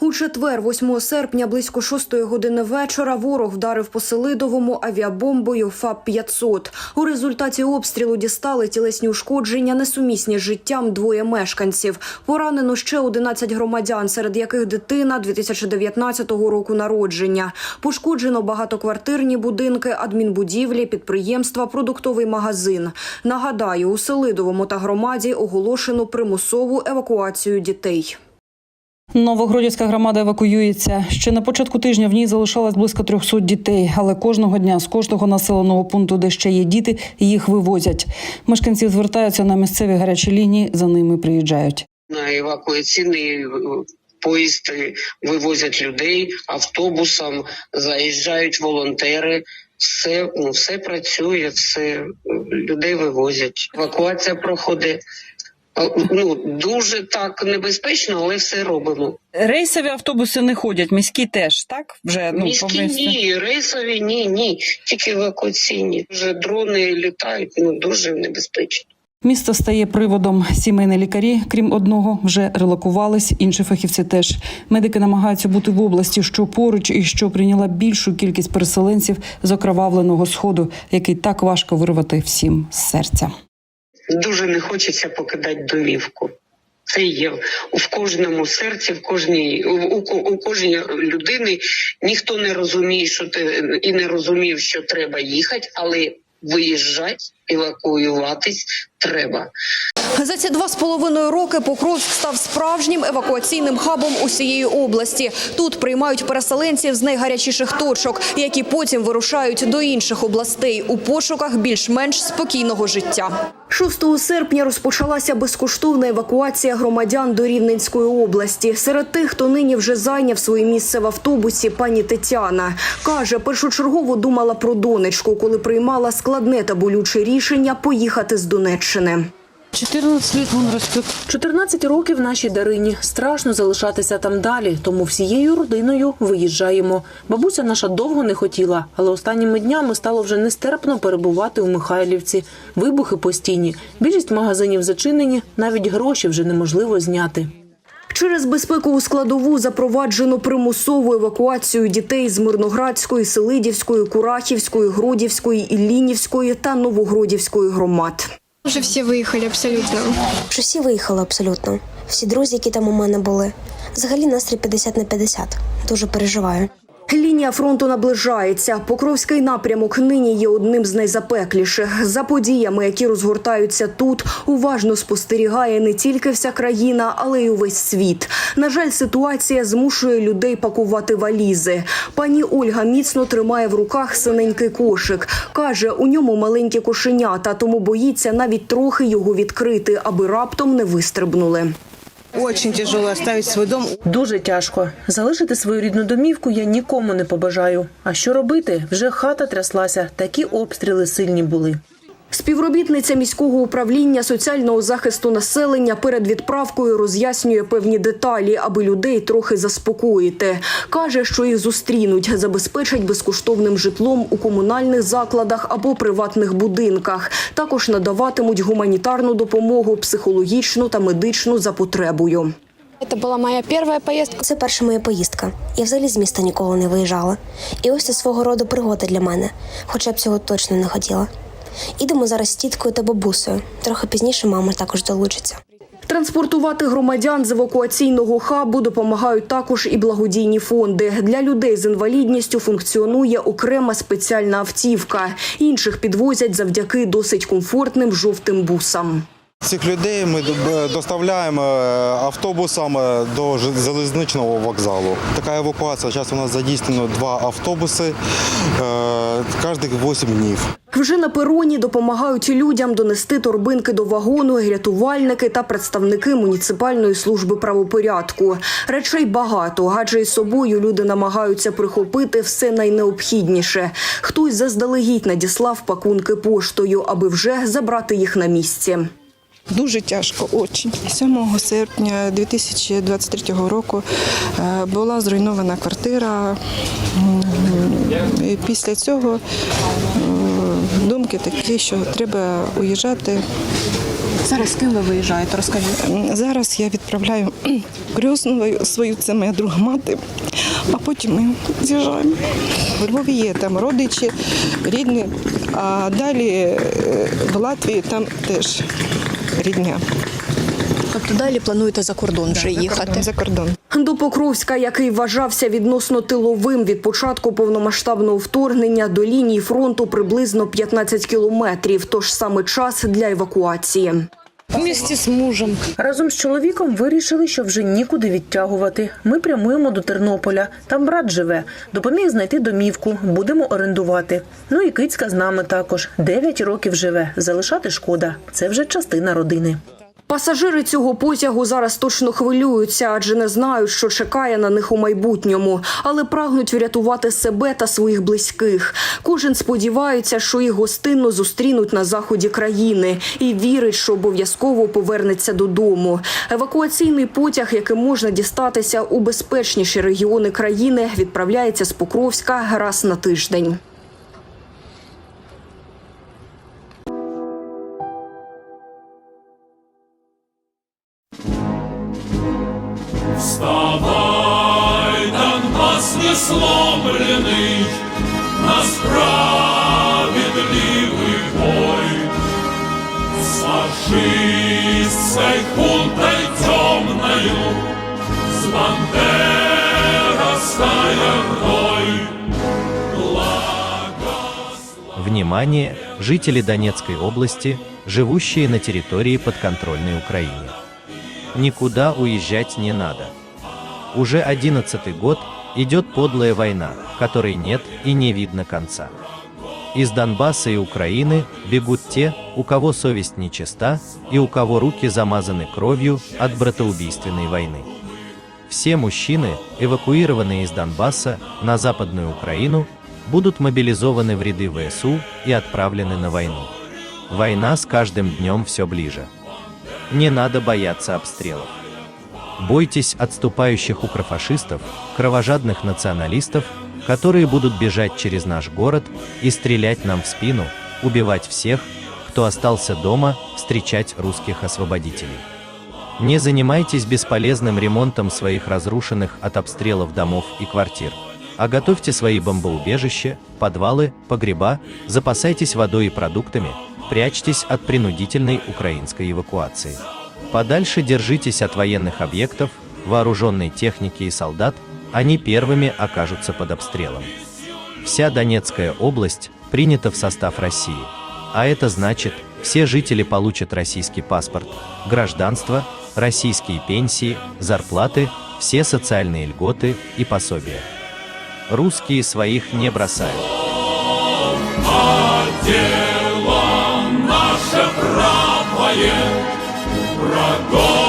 У четвер, 8 серпня, близько 6 години вечора, ворог вдарив по Селидовому авіабомбою ФАП-500. У результаті обстрілу дістали тілесні ушкодження, несумісні з життям двоє мешканців. Поранено ще 11 громадян, серед яких дитина 2019 року народження. Пошкоджено багатоквартирні будинки, адмінбудівлі, підприємства, продуктовий магазин. Нагадаю, у Селидовому та громаді оголошено примусову евакуацію дітей. Новогродівська громада евакуюється. Ще на початку тижня в ній залишалось близько 300 дітей, але кожного дня з кожного населеного пункту, де ще є діти, їх вивозять. Мешканці звертаються на місцеві гарячі лінії, за ними приїжджають. на евакуаційний е, поїзд вивозять людей автобусом, заїжджають волонтери. Все, ну, все працює, все е, людей вивозять. Евакуація проходить ну дуже так небезпечно, але все робимо. Рейсові автобуси не ходять, міські теж так вже ну Міські ні, рейсові ні, ні, тільки евакуаційні. Вже дрони літають, ну дуже небезпечно. Місто стає приводом. Сімейні лікарі, крім одного, вже релокувались. Інші фахівці теж медики намагаються бути в області, що поруч і що прийняла більшу кількість переселенців з окровавленого сходу, який так важко вирвати всім з серця. Дуже не хочеться покидати домівку. Це є в кожному серці, в кожній у, у, кожній людини. Ніхто не розуміє, що ти і не розумів, що треба їхати, але виїжджати, евакуюватись треба. За ці два з половиною роки Покровськ став справжнім евакуаційним хабом усієї області. Тут приймають переселенців з найгарячіших точок, які потім вирушають до інших областей у пошуках більш-менш спокійного життя. 6 серпня розпочалася безкоштовна евакуація громадян до Рівненської області. Серед тих, хто нині вже зайняв своє місце в автобусі, пані Тетяна каже, першочергово думала про донечку, коли приймала складне та болюче рішення поїхати з Донеччини. 14 лет он растет. 14 років нашій Дарині. Страшно залишатися там далі, тому всією родиною виїжджаємо. Бабуся наша довго не хотіла, але останніми днями стало вже нестерпно перебувати у Михайлівці. Вибухи постійні. Більшість магазинів зачинені, навіть гроші вже неможливо зняти. Через безпекову складову запроваджено примусову евакуацію дітей з Мирноградської, Селидівської, Курахівської, Гродівської, Іллінівської та Новогродівської громад. Вже всі виїхали абсолютно. Вже всі виїхали абсолютно. Всі друзі, які там у мене були. Взагалі настрій 50 на 50. Дуже переживаю. Лінія фронту наближається. Покровський напрямок нині є одним з найзапекліших. За подіями, які розгортаються тут, уважно спостерігає не тільки вся країна, але й увесь світ. На жаль, ситуація змушує людей пакувати валізи. Пані Ольга міцно тримає в руках синенький кошик. каже, у ньому маленькі кошенята, тому боїться навіть трохи його відкрити, аби раптом не вистрибнули. Очень тяжело оставить свой дом. Дуже тяжко. Залишити свою рідну домівку я нікому не побажаю. А що робити? Вже хата тряслася, такі обстріли сильні були. Співробітниця міського управління соціального захисту населення перед відправкою роз'яснює певні деталі, аби людей трохи заспокоїти. Каже, що їх зустрінуть, забезпечать безкоштовним житлом у комунальних закладах або приватних будинках. Також надаватимуть гуманітарну допомогу, психологічну та медичну за потребою. Це була моя перша поїздка. Це перша моя поїздка. Я взагалі з міста ніколи не виїжджала. І ось це свого роду пригода для мене, хоча б цього точно не хотіла. Ідемо зараз з тіткою та бабусею. Трохи пізніше мама також долучиться. Транспортувати громадян з евакуаційного хабу допомагають також і благодійні фонди. Для людей з інвалідністю функціонує окрема спеціальна автівка. Інших підвозять завдяки досить комфортним жовтим бусам. Цих людей ми доставляємо е, автобусом е, до залізничного вокзалу. Така евакуація. Зараз у нас задійснено два автобуси е, кожних 8 днів. Вже на пероні допомагають людям донести торбинки до вагону, рятувальники та представники муніципальної служби правопорядку. Речей багато, адже із собою люди намагаються прихопити все найнеобхідніше. Хтось заздалегідь надіслав пакунки поштою, аби вже забрати їх на місці. Дуже тяжко, очень. 7 серпня 2023 року е, була зруйнована квартира. І Після цього е, думки такі, що треба уїжджати Зараз з ким ви виїжджаєте? Розкажіть. Зараз я відправляю крісну свою, це моя друга мати, а потім ми з'їжджаємо. В Львові є там родичі, рідні, а далі е, в Латвії там теж рідня. Тобто далі плануєте за кордон вже їхати? За кордон. До Покровська, який вважався відносно тиловим від початку повномасштабного вторгнення до лінії фронту приблизно 15 кілометрів, тож саме час для евакуації. Вместе з мужем. Разом з чоловіком вирішили, що вже нікуди відтягувати. Ми прямуємо до Тернополя. Там брат живе. Допоміг знайти домівку. Будемо орендувати. Ну і кицька з нами також. Дев'ять років живе. Залишати шкода. Це вже частина родини. Пасажири цього потягу зараз точно хвилюються, адже не знають, що чекає на них у майбутньому, але прагнуть врятувати себе та своїх близьких. Кожен сподівається, що їх гостинно зустрінуть на заході країни і вірить, що обов'язково повернеться додому. Евакуаційний потяг, яким можна дістатися у безпечніші регіони країни, відправляється з Покровська раз на тиждень. Сломленный, на справедливый бой. Сложись с хунтой темною, с бандеровской ордой. Внимание, жители Донецкой области, живущие на территории подконтрольной Украине. Никуда уезжать не надо. Уже одиннадцатый год идет подлая война, которой нет и не видно конца. Из Донбасса и Украины бегут те, у кого совесть нечиста и у кого руки замазаны кровью от братоубийственной войны. Все мужчины, эвакуированные из Донбасса на Западную Украину, будут мобилизованы в ряды ВСУ и отправлены на войну. Война с каждым днем все ближе. Не надо бояться обстрелов. Бойтесь отступающих укрофашистов, кровожадных националистов, которые будут бежать через наш город и стрелять нам в спину, убивать всех, кто остался дома, встречать русских освободителей. Не занимайтесь бесполезным ремонтом своих разрушенных от обстрелов домов и квартир, а готовьте свои бомбоубежища, подвалы, погреба, запасайтесь водой и продуктами, прячьтесь от принудительной украинской эвакуации. Подальше держитесь от военных объектов, вооруженной техники и солдат, они первыми окажутся под обстрелом. Вся Донецкая область принята в состав России, а это значит, все жители получат российский паспорт, гражданство, российские пенсии, зарплаты, все социальные льготы и пособия. Русские своих не бросают. А дело наше правое, врагов